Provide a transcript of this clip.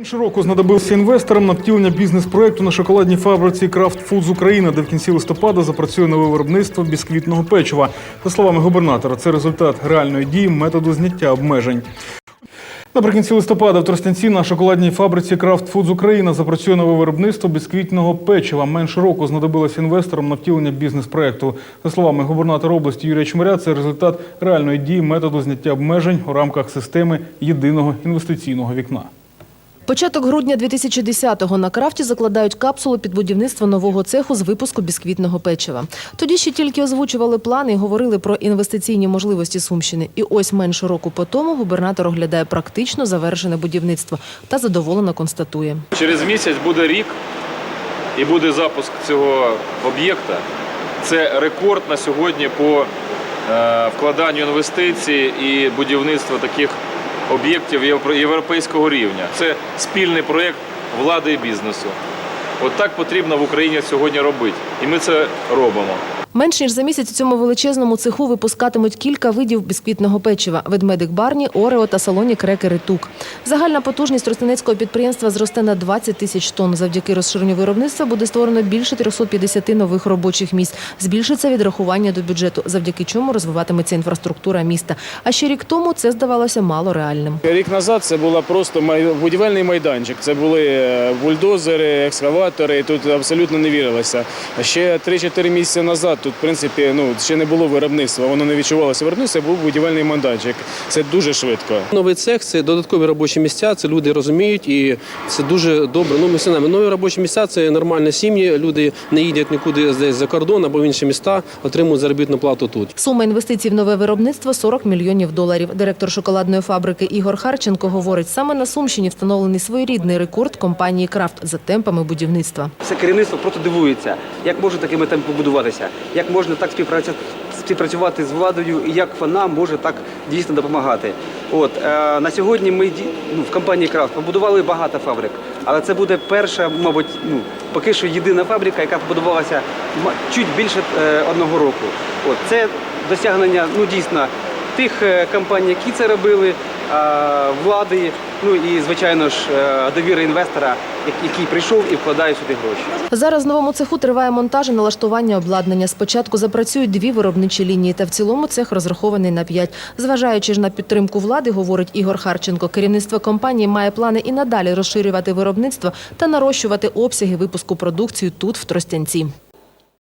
Менше року знадобився інвесторам на втілення бізнес-проекту на шоколадній фабриці Крафт Фудз Україна, де в кінці листопада запрацює нове виробництво бісквітного печива. За словами губернатора, це результат реальної дії методу зняття обмежень. Наприкінці листопада в Тростянці на шоколадній фабриці Крафт Фудз Україна запрацює нове виробництво бісквітного печива. Менше року знадобилося інвесторам на втілення бізнес-проекту. За словами губернатора області Юрія Чмиря, це результат реальної дії методу зняття обмежень у рамках системи єдиного інвестиційного вікна. Початок грудня 2010-го на крафті закладають капсулу під будівництво нового цеху з випуску бісквітного печива. Тоді ще тільки озвучували плани і говорили про інвестиційні можливості Сумщини. І ось менше року по тому губернатор оглядає практично завершене будівництво та задоволено констатує. Через місяць буде рік і буде запуск цього об'єкта. Це рекорд на сьогодні по е, вкладанню інвестицій і будівництва таких об'єктів євро- європейського рівня. Це спільний проєкт влади і бізнесу. От так потрібно в Україні сьогодні робити. І ми це робимо. Менш ніж за місяць у цьому величезному цеху випускатимуть кілька видів бісквітного печива: ведмедик Барні, Орео та салоні крекери Тук. Загальна потужність ростинецького підприємства зросте на 20 тисяч тонн. Завдяки розширенню виробництва буде створено більше 350 нових робочих місць. Збільшиться відрахування до бюджету, завдяки чому розвиватиметься інфраструктура міста. А ще рік тому це здавалося мало реальним. Рік назад це була просто будівельний майданчик. Це були е, бульдозери, екскаватори. Тут абсолютно не вірилося. Ще 3-4 місяці назад тут, в принципі, ну ще не було виробництва. Воно не відчувалося виробництва. Був будівельний майданчик. Це дуже швидко. Новий цех це додаткові робочі місця. Це люди розуміють, і це дуже добре. Ну ми все знаємо. Нові робочі місця це нормальні сім'ї. Люди не їдять нікуди десь за кордон або в інші міста, отримують заробітну плату тут. Сума інвестицій в нове виробництво 40 мільйонів доларів. Директор шоколадної фабрики Ігор Харченко говорить, саме на Сумщині встановлений своєрідний рекорд компанії Крафт за темпами будівництва. Все керівництво просто дивується, як може такими темпами побудуватися, як можна так співпрацю- співпрацювати з владою і як вона може так дійсно допомагати. От е, на сьогодні ми ну, в компанії Крафт побудували багато фабрик, але це буде перша, мабуть, ну поки що єдина фабрика, яка побудувалася чуть більше е, одного року. От це досягнення ну дійсно тих е, компаній, які це робили, влади, ну і звичайно ж е, довіри інвестора, який прийшов і вкладає сюди гроші. Зараз в новому цеху триває монтаж і налаштування обладнання. Спочатку запрацюють дві виробничі лінії, та в цілому цех розрахований на п'ять. Зважаючи ж на підтримку влади, говорить Ігор Харченко, керівництво компанії має плани і надалі розширювати виробництво та нарощувати обсяги випуску продукції тут, в Тростянці.